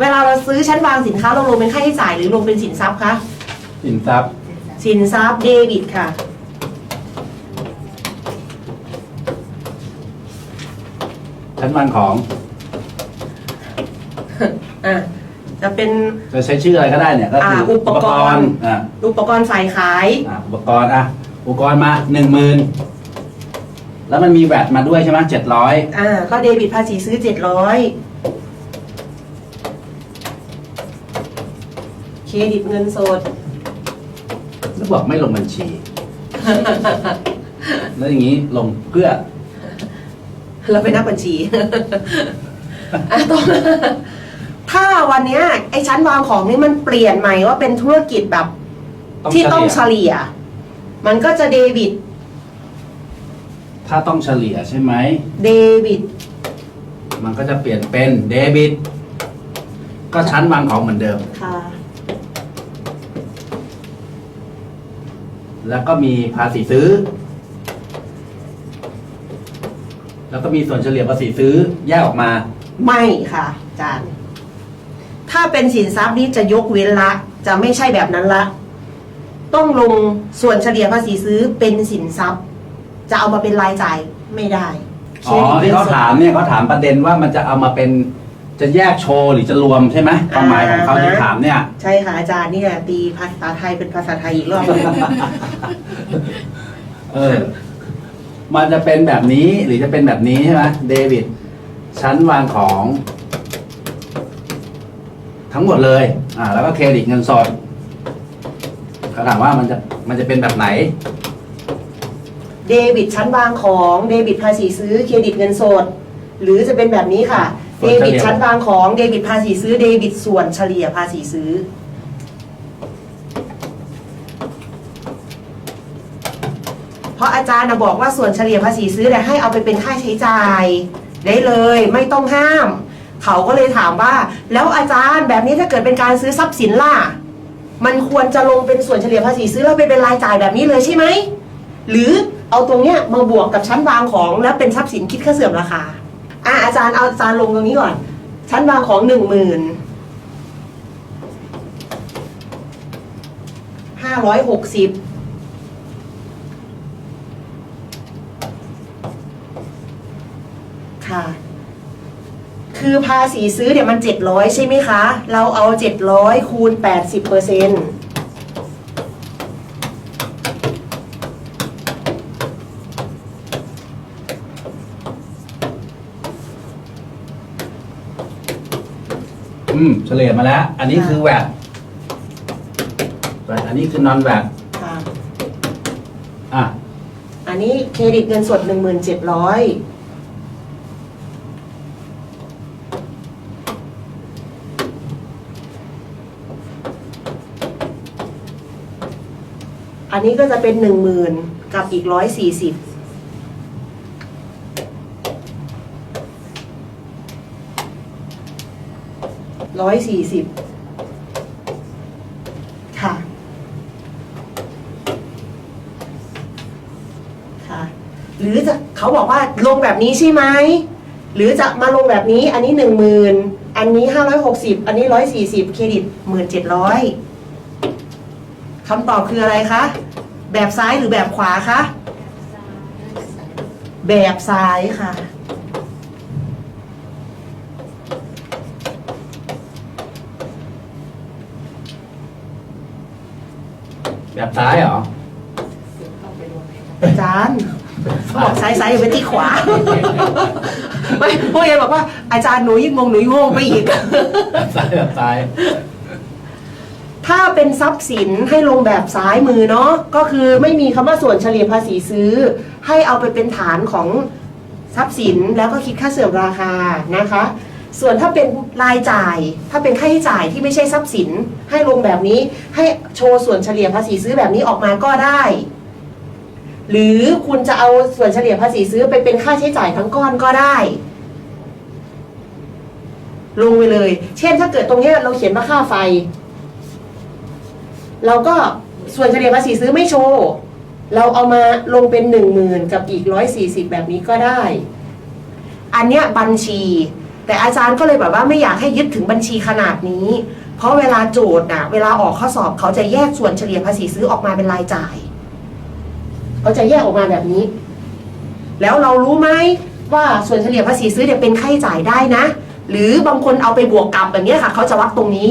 เวลาเราซื้อชั้นวางสินค้าเราลงเป็นค่าใช้จ่ายหรือลงเป็นสินทรัพย์คะสินทรัพย์สินทรัพย์เดบิตค่ะ ชั้นวางของอะจะเป็นจะใช้ชื่ออะไรก็ได้เนี่ยก็คืออ่าอุปกรณ์อ่าอุปกรณ์ฝ่ายขาย อ่าอุปกรณ์อะอุปกรณ์มาหนึ่งหมื่นแล้วมันมีแวดมาด้วยใช่ไหมเจ็ดร้อยอ่าก็เดบิตภาษีซื้อเจ็ดร้อยเค รดิตเงินสด แล้วบอกไม่ลงบัญชี แล้วอย่างนี้ลงเพื่อ เราเป็นนักบัญชีอะต่อมาถ้าวันเนี้ยไอ้ชั้นวางของนี่มันเปลี่ยนใหม่ว่าเป็นธุรกิจแบบที่ต้องเฉลี่ย มันก็จะเดบิต ถ้าต้องเฉลี่ยใช่ไหม เดบิต มันก็จะเปลี่ยนเป็นเดบิต ก็ชั้นวางของเหมือนเดิม ค่ะ แล้วก็มีภาษีซื้อ แล้วก็มีส่วนเฉลี่ยภาษีซื้อแยกออกมา ไม่ค่ะอาจารย์ ถ้าเป็นสินทรัพย์นี้จะยกเว้นละ จะไม่ใช่แบบนั้นละ ต้องลงส่วนเฉลี่ยภาษีซื้อเป็นสินทรัพย์ จะเอามาเป็นรายจ่ายไม่ได้อ๋อที่เขาถามเนี่ยเขาถามประเด็นว่ามันจะเอามาเป็น จะแยกโชว์หรือจะรวมใช่ไหมความหมายของเขาที่ถามเนี่ย ใช่ค่ะอาจารย์นี่แหละตีภาษาไทยเป็นภาษาไทยอีกรอบหนึ่งเออ มันจะเป็นแบบนี้หรือจะเป็นแบบนี้ใช่ไหมเดวิดชั้นวางของ ทั้งหมดเลย อ่า แล้วก็เครดิตเงินสดเขาถามว่ามันจะมันจะเป็นแบบไหน เดบิตชั้นวางของเดบิตภาษีซื้อเครดิตเงินสด หรือจะเป็นแบบนี้ค่ะส่ เดวนเฉลี่ยบิตชั้นวางของเดบิตภาษีซื้อเดบิตส่วนเฉลี่ยภาษีซื้อ เพราะอาจารย์นะบอกว่าส่วนเฉลี่ยภาษีซื้อเนี่ยให้เอาไปเป็นค่าใช้จ่าย ได้เลยไม่ต้องห้าม เขาก็เลยถามว่า แล้วอาจารย์แบบนี้ถ้าเกิดเป็นการซื้อทรัพย์สินล่ะ มันควรจะลงเป็นส่วนเฉลี่ยภาษีซื้อแล้วไปเป็นรายจ่ายแบบนี้เลยใช่ไหมหรือเอาตรงเนี้ยมาบวกกับชั้นวางของแล้วเป็นทรัพย์สินคิดค่าเสื่อมราคา อะอาจารย์เอาอาจารย์ลงตรงนี้ก่อน ชั้นวางของหนึ่งหมื่นห้าร้อยหกสิบค่ะ คือภาษีซื้อเนี่ยมันเจ็ดร้อยใช่ไหมคะ เราเอาเจ็ดร้อยคูณแปดสิบเปอร์เซ็นต์ อืมเฉลี่ยมาแล้ว อันนี้คือแวดอันนี้คือนอนแวดค่ะ อะ อันนี้เครดิตเงินสดหนึ่งหมื่นเจ็ดร้อยอันนี้ก็จะเป็นหนึ่งหมื่นกับอีกร้อยสี่สิบ ร้อยสี่สิบค่ะ ค่ะ หรือจะเขาบอกว่าลงแบบนี้ใช่ไหม หรือจะมาลงแบบนี้ อันนี้หนึ่งหมื่นอันนี้ห้าร้อยหกสิบอันนี้ร้อยสี่สิบเครดิตหมื่นเจ็ดร้อยคำตอบคืออะไรคะ แบบซ้ายหรือแบบขวาคะ แบบซ้ายค่ะ แบบซ้ายเหรอ อาจารย์เขาบอกซ้ายซ้ายอยู่ไปที่ขวา ไม่พวกเองบอกว่าอาจารย์หนูยิ่งงงหนูยิ่งงงไปอีก แบบซ้ายแบบซ้าย ถ้าเป็นทรัพย์สินให้ลงแบบซ้ายมือเนาะก็คือไม่มีคำว่าส่วนเฉลี่ยภาษีซื้อ ให้เอาไปเป็นฐานของทรัพย์สินแล้วก็คิดค่าเสื่อมราคานะคะ ส่วนถ้าเป็นรายจ่าย ถ้าเป็นค่าใช้จ่ายที่ไม่ใช่ทรัพย์สิน ให้ลงแบบนี้ให้โชว์ส่วนเฉลี่ยภาษีซื้อแบบนี้ออกมาก็ได้ หรือคุณจะเอาส่วนเฉลี่ยภาษีซื้อไปเป็นค่าใช้จ่ายทั้งก้อนก็ได้ ลงไปเลย เช่นถ้าเกิดตรงนี้เราเขียนว่าค่าไฟ เราก็ส่วนเฉลี่ยภาษีซื้อไม่โชว์เราเอามาลงเป็นหนึ่งหมื่นกับอีกร้อยสี่สิบแบบนี้ก็ได้ อันเนี้ยบัญชี แต่อาจารย์ก็เลยแบบว่าไม่อยากให้ยึดถึงบัญชีขนาดนี้ เพราะเวลาโจทย์นะเวลาออกข้อสอบเขาจะแยกส่วนเฉลี่ยภาษีซื้อออกมาเป็นรายจ่ายเขาจะแยกออกมาแบบนี้ แล้วเรารู้ไหมว่าส่วนเฉลี่ยภาษีซื้อเนี่ยเป็นค่าใช้จ่ายได้นะ หรือบางคนเอาไปบวกกับแบบเนี้ยค่ะ เขาจะวัดตรงนี้